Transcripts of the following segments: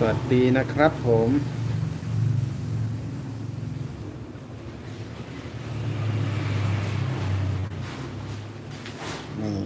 สวัสดีนะครับผม นี่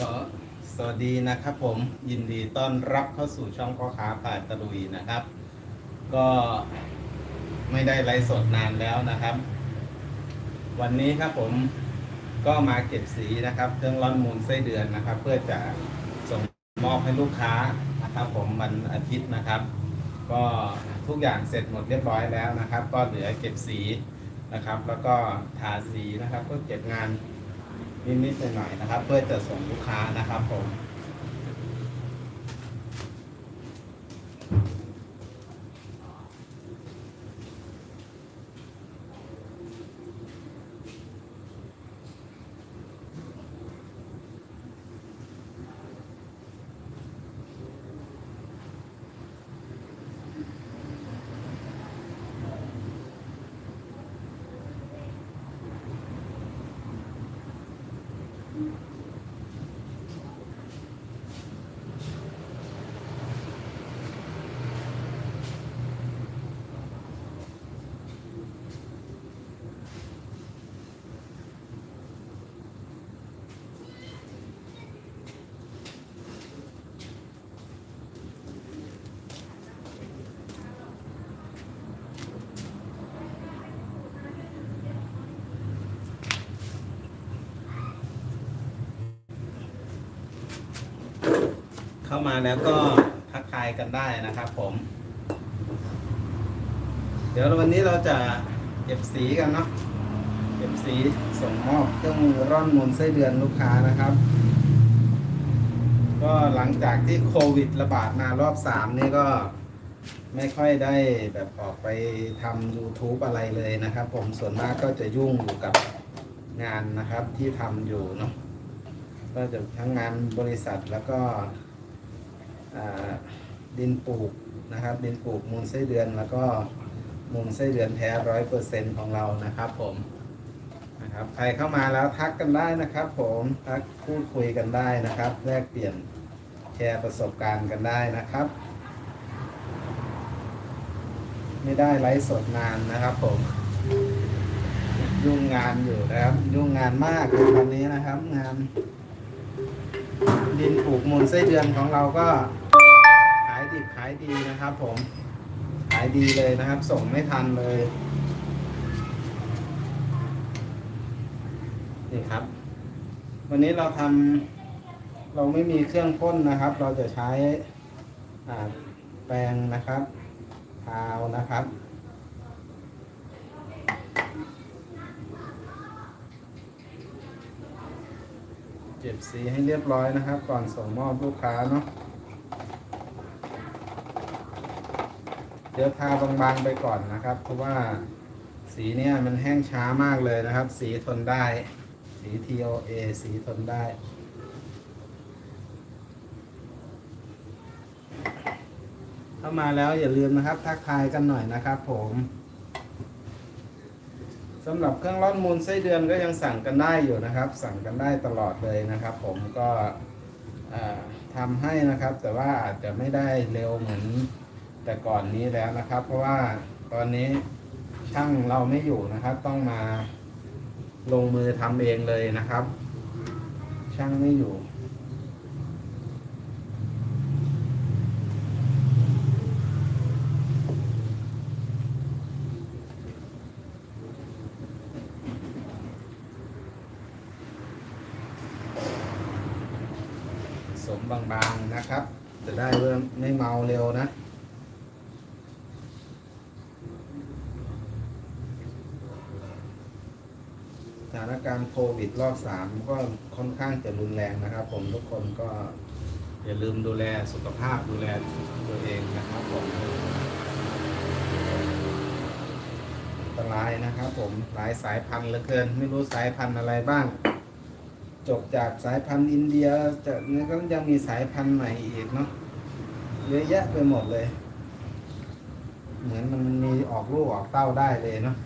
ก็ส วัสดีนะครับผมยินดีต้อนรับเข้าสู่ช่องพ่อค้าผ่านตะลุยนะครับ ก็ไม่ได้ไลฟ์สดนานแล้วนะครับ วันนี้ครับผมก็มาเก็บสีนะครับ เครื่องร่อนมูลไส้เดือนนะครับ เพื่อจะส่งมอบให้ลูกค้านะครับ ผมวันอาทิตย์นะครับ ก็ทุกอย่างเสร็จหมดเรียบร้อยแล้วนะครับ ก็เหลือเก็บสีนะครับ แล้วก็ทาสีนะครับก็เก็บงานนิดๆหน่อยๆนะครับ เพื่อจะส่งลูกค้านะครับผม มาแล้วก็ทักทายกันได้นะครับผม เดี๋ยววันนี้เราจะเก็บสีกันเนาะเก็บสีส่งมอบเครื่องมือร่อนมูลไส้เดือนลูกค้านะครับ ก็หลังจากที่โควิดระบาดมารอบสามนี่ก็ไม่ค่อยได้แบบออกไปทำ YouTube อะไรเลยนะครับ ผมส่วนมากก็จะยุ่งอยู่กับงานนะครับที่ทำอยู่เนาะก็จะทั้งงานบริษัทแล้วก็ ดินปลูกนะครับ ดินปลูกมูลไส้เดือนแล้วก็มูลไส้เดือนแท้ร้อยเปอร์เซ็นของเรานะครับ ผมนะครับใครเข้ามาแล้วทักกันได้นะครับ ผมทักพูดคุยกันได้นะครับ แลกเปลี่ยนแชร์ประสบการณ์กันได้นะครับ ไม่ได้ไลฟ์สดนานนะครับ ผม ยุ่งงานอยู่นะครับ ยุ่งงานมากตอนนี้นะครับ งาน ดินปลูกมูลไส้เดือนของเราก็ ขายดิบขายดีนะครับผม ขายดีเลยนะครับ ส่งไม่ทันเลย นี่ครับ วันนี้เราทำเราไม่มีเครื่องพ่นนะครับ เราจะใช้แปรงนะครับทาวนะครับ เก็บสีให้เรียบร้อยนะครับ ก่อนส่งมอบลูกค้าเนาะเดี๋ยวทาบางๆไปก่อนนะครับ เพราะว่าสีเนี่ยมันแห้งช้ามากเลยนะครับ สีทนได้ สี TOA สีทนได้เข้ามาแล้วอย่าลืมนะครับ ทักทายกันหน่อยนะครับผม สำหรับเครื่องร่อนมูลไส้เดือนก็ยังสั่งกันได้อยู่นะครับ สั่งกันได้ตลอดเลยนะครับ ผมก็อ่าทำให้นะครับ แต่ว่าอาจจะไม่ได้เร็วเหมือนแต่ก่อนนี้แล้วนะครับ เพราะว่าตอนนี้ช่างเราไม่อยู่นะครับ ต้องมาลงมือทำเองเลยนะครับ ช่างไม่อยู่ สมบางๆนะครับ จะได้เริ่มไม่เมาเร็วนะ ส ถานการณ์โควิดรอบสามก็ค่อนข้างจะรุนแรงนะครับ ผมทุกคนก็อย่าลืมดูแลสุขภาพดูแลตัวเองนะครับผมอันตรายนะครับ ผมหลายสายพันธุ์เหลือเกิน ไม่รู้สายพันธุ์อะไรบ้าง จบจากสายพันธุ์อินเดียจากนี้ก็ยังมีสายพันธุ์ใหม่อีกเนาะเยอะแยะไปหมดเลย เหมือนมันมีออกลูกออกเต้าได้เลยเนาะ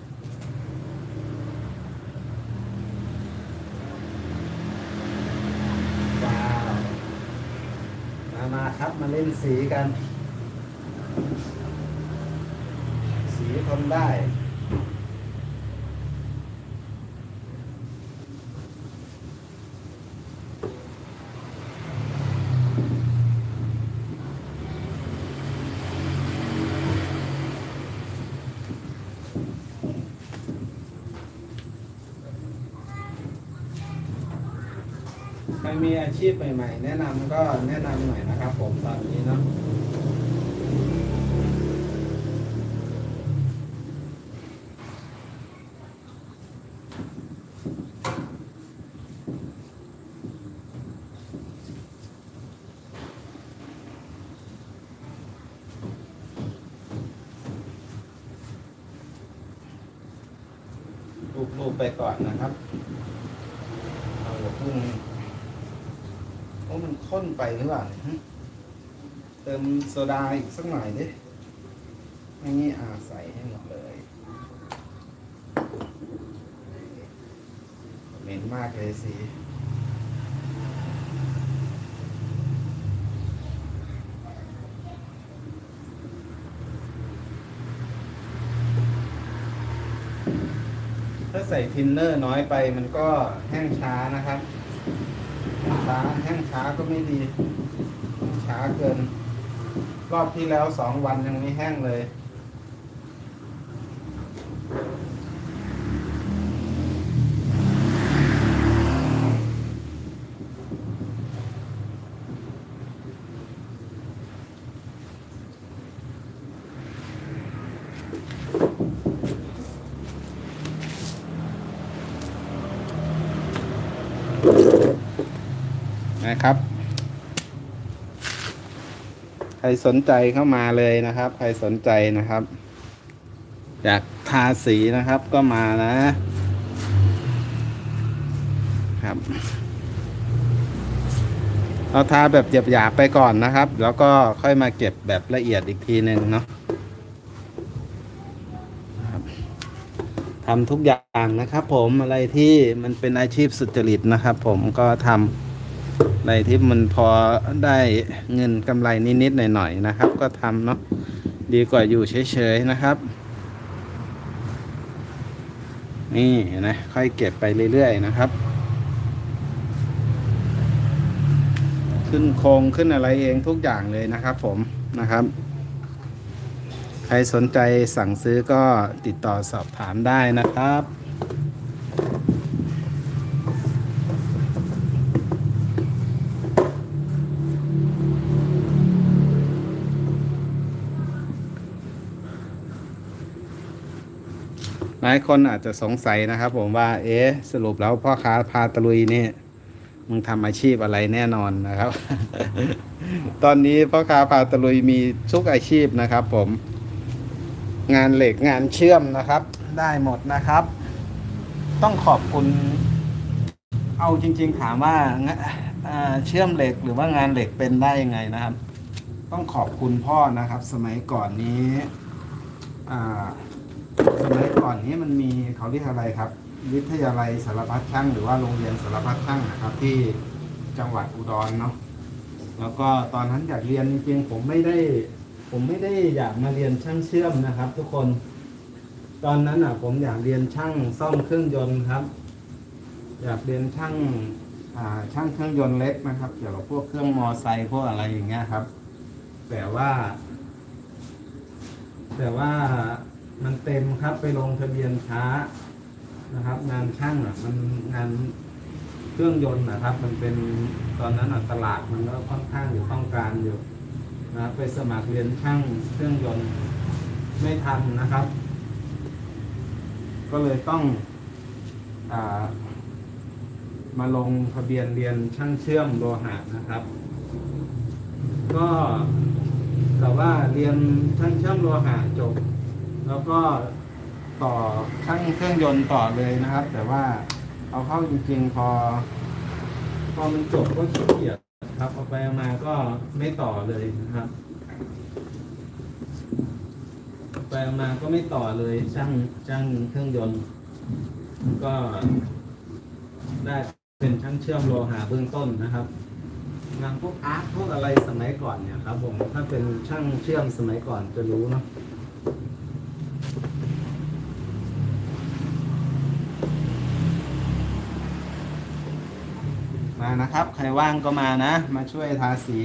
ครับ มาเล่นสีกัน สีทนได้ ใครมีอาชีพใหม่ ๆ แนะนำก็แนะนำหน่อยนะครับ ผมตอนนี้เนาะรูปๆไปก่อนนะครับ เอาอย่าเพุ่งโอ้มันข้นไปหรือเปล่าเนี่ยฮะเติมโซดาอีกสักหน่อยดิไม่งี้อาใส่ให้หมดเลยเหม็นมากเลยสิถ้าใส่ทินเนอร์น้อยไปมันก็แห้งช้านะครับ ช้าแห้งช้าก็ไม่ดี ช้าเกิน รอบที่แล้วสองวันยังไม่แห้งเลย นะครับ รสนใจเข้ามาเลยนะครับ ใครสนใจนะครับ อยากทาสีนะครับก็มานะครับ เราทาแบบหยาบๆไปก่อนนะครับ แล้วก็ค่อยมาเก็บแบบละเอียดอีกทีหนึ่งเนาะทำทุกอย่างนะครับผมอะไรที่มันเป็นอาชีพสุจริตนะครับผมก็ทำ ในที่มันพอได้เงินกำไรนิดๆหน่อยๆนะครับ ก็ทำเนาะดีกว่าอยู่เฉยๆนะครับ นี่นะค่อยเก็บไปเรื่อยๆนะครับ ขึ้นโครงขึ้นอะไรเองทุกอย่างเลยนะครับ ผมนะครับ ใครสนใจสั่งซื้อก็ติดต่อสอบถามได้นะครับ หลายคนอาจจะสงสัยนะครับ ผมว่า เอ๊ะสรุปแล้วพ่อค้าพาตะลุยนี่มึงทำอาชีพอะไรแน่นอนนะครับ ตอนนี้พ่อค้าพาตะลุยมีทุกอาชีพนะครับ ผม งานเหล็กงานเชื่อมนะครับ ได้หมดนะครับ ต้องขอบคุณ เอาจริง ๆ ถามว่างะอ่าเชื่อมเหล็กหรือว่างานเหล็กเป็นได้ยังไงนะครับ ต้องขอบคุณพ่อนะครับ สมัยก่อนนี้อ่า สมัยก่อนนี้มันมีเขาเรียกอะไรครับ วิทยาลัยสารพัดช่างหรือว่าโรงเรียนสารพัดช่างนะครับ ที่จังหวัดอุดรเนาะแล้วก็ตอนนั้นอยากเรียนจริงๆผมไม่ได้ ผมไม่ได้อยากมาเรียนช่างเชื่อมนะครับ ทุกคน ตอนนั้นอะ ผมอยากเรียนช่างซ่อมเครื่องยนต์ครับ อยากเรียนช่างช่างเครื่องยนต์เล็กนะครับ เกี่ยวกับพวกเครื่องมอไซค์พวกอะไรอย่างเงี้ยครับ แต่ว่า แต่ว่า มันเต็มครับไปลงทะเบียนช้านะครับ งานช่างอะ มันงานเครื่องยนต์นะครับ มันเป็นตอนนั้นอะตลาดมันก็ค่อนข้างอยู่ต้องการอยู่นะครับไปสมัครเรียนช่างเครื่องยนต์ไม่ทันนะครับ ก็เลยต้องอามาลงทะเบียนเรียนช่างเชื่อมโลหะนะครับ ก็แต่ว่าเรียนช่างเชื่อมโลหะจบ แล้วก็ต่อช่างเครื่องยนต์ต่อเลยนะครับ แต่ว่าเอาเข้าจริงๆพอ พอมันจบก็ขี้เกียจครับเอาไปเอามาก็ไม่ต่อเลยนะครับไปเอามาก็ไม่ต่อเลยช่างช่างเครื่องยนต์ ก็ได้เป็นช่างเชื่อมโลหะเบื้องต้นนะครับงานพวกอาร์ตพวกอะไรสมัยก่อนเนี่ยครับผมถ้าเป็นช่างเชื่อมสมัยก่อนจะรู้เนาะ นะครับ ใครว่างก็มานะ มาช่วยทาสี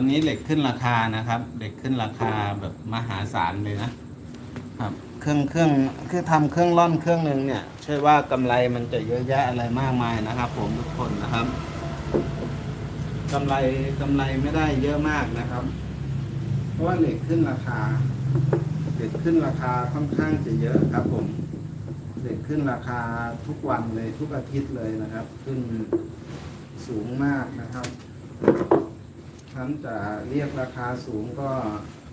อนนี้เหล็กขึ้นราคานะครับ เหล็กขึ้นราคาแบบมหาศาลเลยนะครับ เครื่องเครื่องคือทำเครื่องร่อนเครื่องหนึ่งเนี่ยใช่ว่ากำไรมันจะเยอะแยะอะไรมากมายนะครับ ผมทุกคนนะครับกำไรกำไรไม่ได้เยอะมากนะครับ เพราะว่าเหล็กขึ้นราคาเหล็กขึ้นราคาค่อนข้างจะเยอะครับ ผมเหล็กขึ้นราคาทุกวันเลยทุกอาทิตย์เลยนะครับ ขึ้นสูงมากนะครับ ฉันจะเรียกราคาสูงก็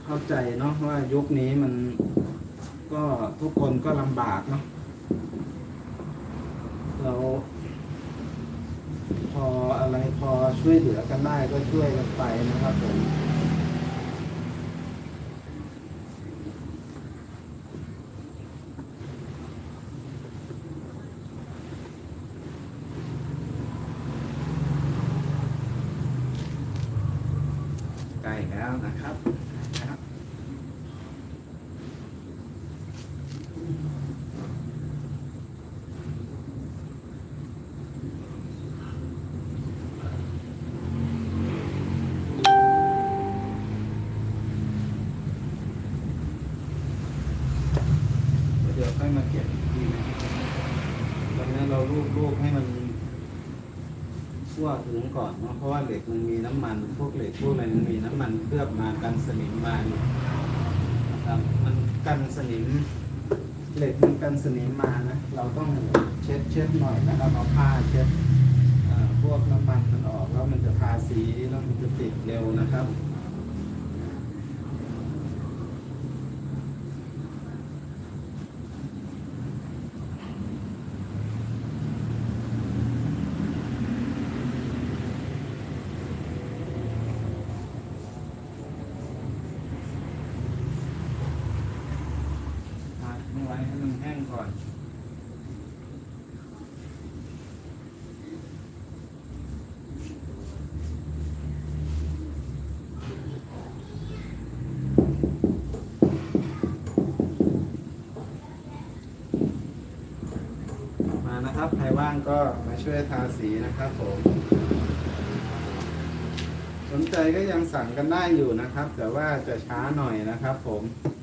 เข้าใจเนาะว่ายุคนี้มันก็ทุกคนก็ลำบากเนาะเราพออะไรพอช่วยเหลือกันได้ก็ช่วยกันไปนะครับผม ใกล้แล้วนะครับครับ เดี๋ยวค่อยมาเก็บอีกทีนะตอนนี้เราลูบลูบให้มัน ทั่วถึงก่อนเนาะเพราะว่าเหล็กมันมีน้ำมัน พวกเหล็กพวกอะไรมันมีน้ำมันเคลือบมากันสนิมมานะครับมันกันสนิมเหล็กมันกันสนิมมานะเราต้องเช็ดเช็ดหน่อยนะครับเอาผ้าเช็ดพวกน้ำมันมันออกแล้วมันจะทาสีแล้วมันจะติดเร็วนะครับ พักไว้ ให้มันแห้งก่อนมานะครับใครว่างก็มาช่วยทาสีนะครับผม สนใจก็ยังสั่งกันได้อยู่นะครับ แต่ว่าจะช้าหน่อยนะครับผมม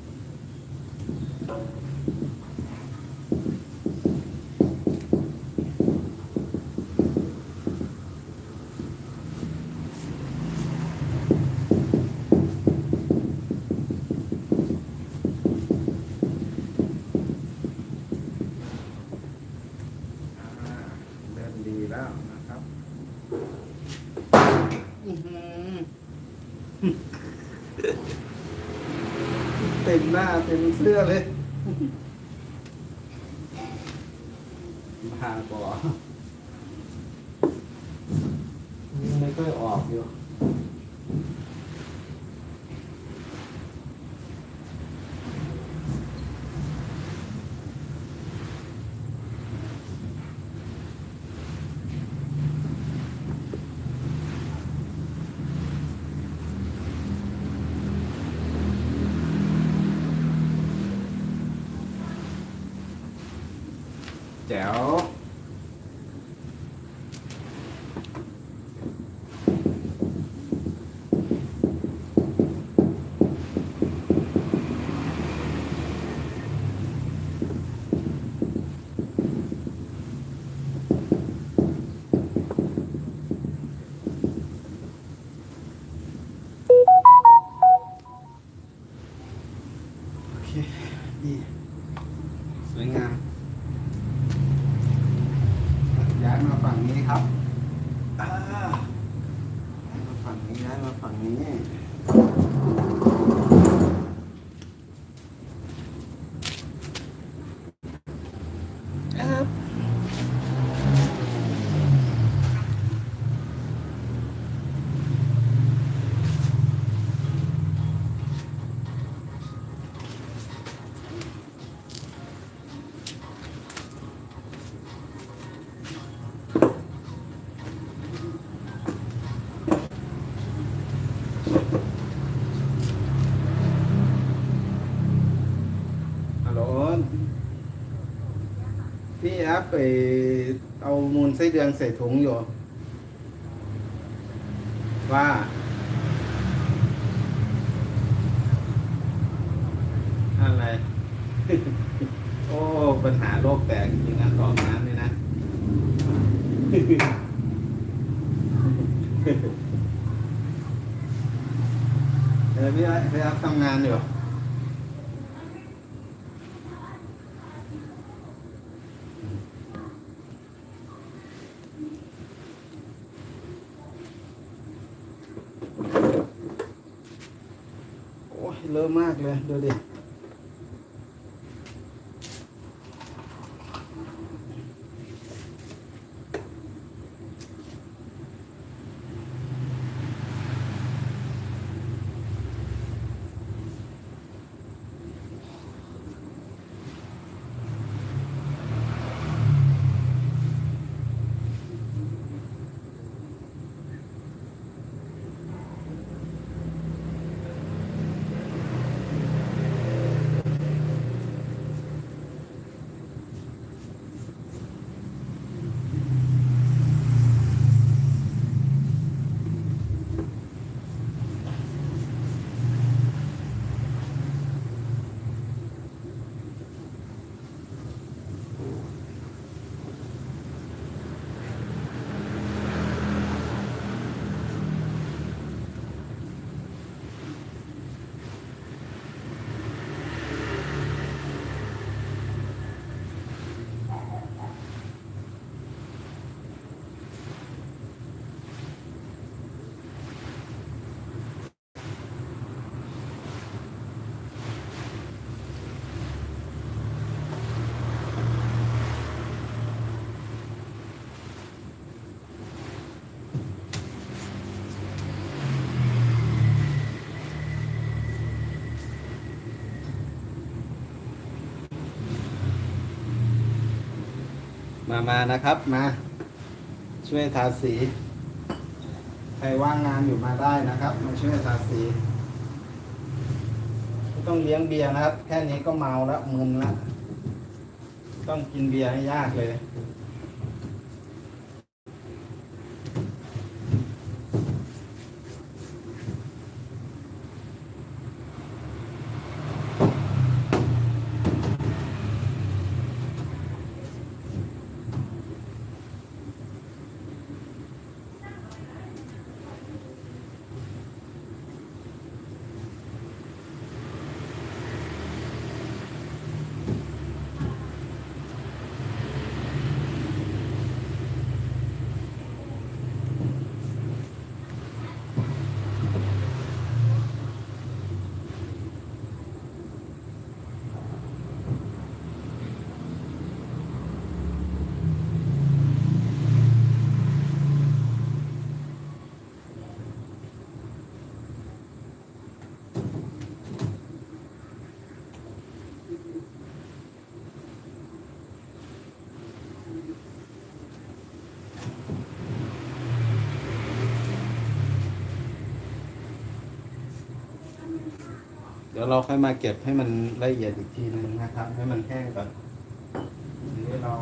หน้าเต็มเสื้อเลยมาก่อนยังไม่ค่อยออกอยู่ แจ๋ว โอเค ดี สวยงาม ย้ายมาฝั่งนี้ครับอ่าย้ายมาฝั่งนี้ย้ายมาฝั่งนี้ครับฮัลโหลพี่ครับ ไปเอามูลไส้เดือนใส่ถุงอยู่ ว่า อะไร โอ้ ปัญหาโลกแตกจริงนะกรอกน้ำนี่นะ เออพี่ไอ้พี่ครับทำงานอยู่ โอ้ย เลอะมากเลยดูดิ มามานะครับมา ช่วยทาสี ใครว่างงานอยู่มาได้นะครับ มาช่วยทาสีไม่ต้องเลี้ยงเบียร์นะครับ แค่นี้ก็เมาแล้วมึนแล้วต้องกินเบียร์ให้ยากเลย ยวเราค่อยมาเก็บให้มันละเอียดอีกทีนึงนะครับ ให้มันแห้งก่อนนี้เรา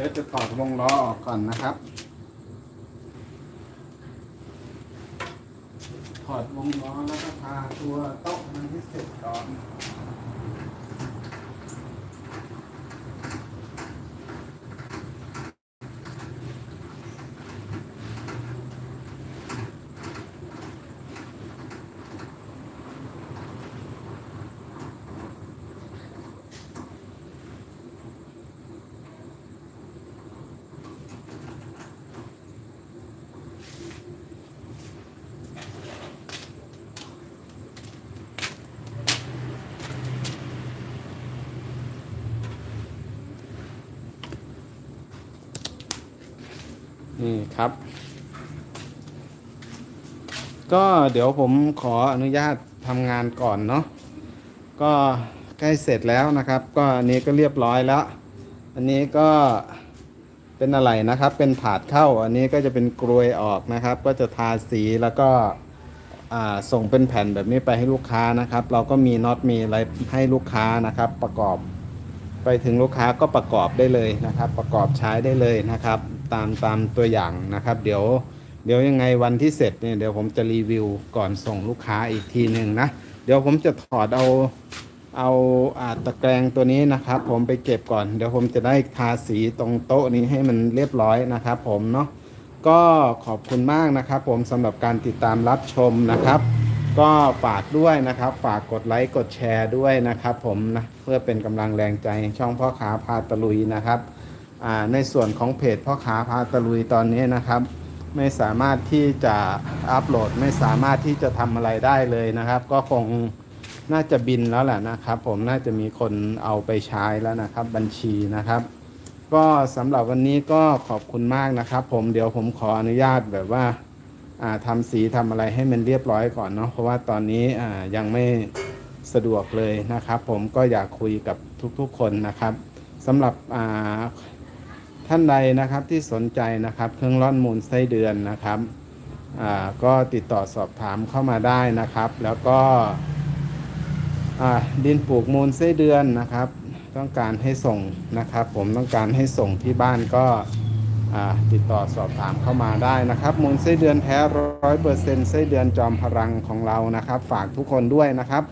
ดี๋ยวจะถอดวงล้อออกก่อนนะครับ ถอดวงล้อแล้วก็พาตัวโต๊ะมันให้เสร็จก่อนครับ ก็เดี๋ยวผมขออนุญาตทำงานก่อนเนาะก็ใกล้เสร็จแล้วนะครับ ก็อันนี้ก็เรียบร้อยแล้ว อันนี้ก็เป็นอะไรนะครับ เป็นถาดเข้า อันนี้ก็จะเป็นกรวยออกนะครับ ก็จะทาสีแล้วก็ส่งเป็นแผ่นแบบนี้ไปให้ลูกค้านะครับ เราก็มีน็อตมีอะไรให้ลูกค้านะครับ ประกอบ ไปถึงลูกค้าก็ประกอบได้เลยนะครับ ประกอบใช้ได้เลยนะครับ ตามตามตัวอย่างนะครับ เดี๋ยว เดี๋ยวยังไงวันที่เสร็จเนี่ยเดี๋ยวผมจะรีวิวก่อนส่งลูกค้าอีกทีหนึ่งนะ เดี๋ยวผมจะถอดเอาเอาอาตะแกรงตัวนี้นะครับ ผมไปเก็บก่อน เดี๋ยวผมจะได้ทาสีตรงโต๊ะนี้ให้มันเรียบร้อยนะครับ ผมเนาะก็ขอบคุณมากนะครับ ผมสำหรับการติดตามรับชมนะครับ ก็ฝากด้วยนะครับ ฝากกดไลค์กดแชร์ด้วยนะครับ ผมนะเพื่อเป็นกำลังแรงใจช่องพ่อค้าพาตะลุยนะครับในส่วนของเพจพ่อค้าพาตะลุยตอนนี้นะครับ ไม่สามารถที่จะอัปโหลดไม่สามารถที่จะทำอะไรได้เลยนะครับ ก็คงน่าจะบินแล้วแหละนะครับ ผมน่าจะมีคนเอาไปใช้แล้วนะครับ บัญชีนะครับ ก็สำหรับวันนี้ก็ขอบคุณมากนะครับ ผมเดี๋ยวผมขออนุญาตแบบว่าาทำสีทำอะไรให้มันเรียบร้อยก่อนเนาะเพราะว่าตอนนี้ยังไม่สะดวกเลยนะครับ ผมก็อยากคุยกับทุกๆคนนะครับสำหรับอ่า ท่านใดนะครับที่สนใจนะครับเครื่องร่อนมูลไส้เดือนนะครับก็ติดต่อสอบถามเข้ามาได้นะครับ แล้วก็ดินปลูกมูลไส้เดือนนะครับ ต้องการให้ส่งนะครับ ผมต้องการให้ส่งที่บ้านก็ติดต่อสอบถามเข้ามาได้นะครับ มูลไส้เดือนแท้ร้อยเปอร์เซ็นต์ไส้เดือนจอมพลังของเรานะครับ ฝากทุกคนด้วยนะครับ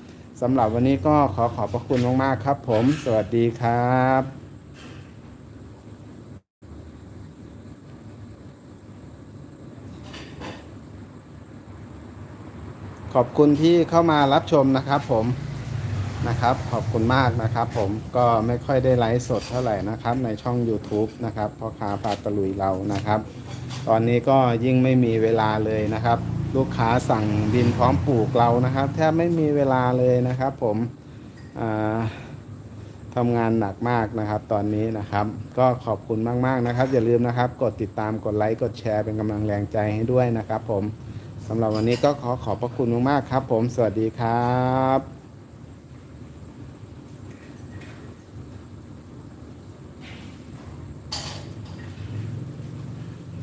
สำหรับวันนี้ก็ขอขอบพระคุณมากๆครับ ผม สวัสดีครับ ขอบคุณที่เข้ามารับชมนะครับผมนะครับ ขอบคุณมากนะครับผมก็ไม่ค่อยได้ไลฟ์สดเท่าไหร่นะครับ ในช่อง YouTube นะครับพ่อค้าปลาตะลุยเรานะครับ ตอนนี้ก็ยิ่งไม่มีเวลาเลยนะครับ ลูกค้าสั่งดินพร้อมปลูกเรานะครับแทบไม่มีเวลาเลยนะครับ ผมทำงานหนักมากนะครับ ตอนนี้นะครับ ก็ขอบคุณมากๆนะครับ อย่าลืมนะครับ กดติดตามกดไลค์กดแชร์เป็นกำลังแรงใจให้ด้วยนะครับ ผม สำหรับวันนี้ก็ขอขอบพระคุณมากๆครับ ผมสวัสดีครับ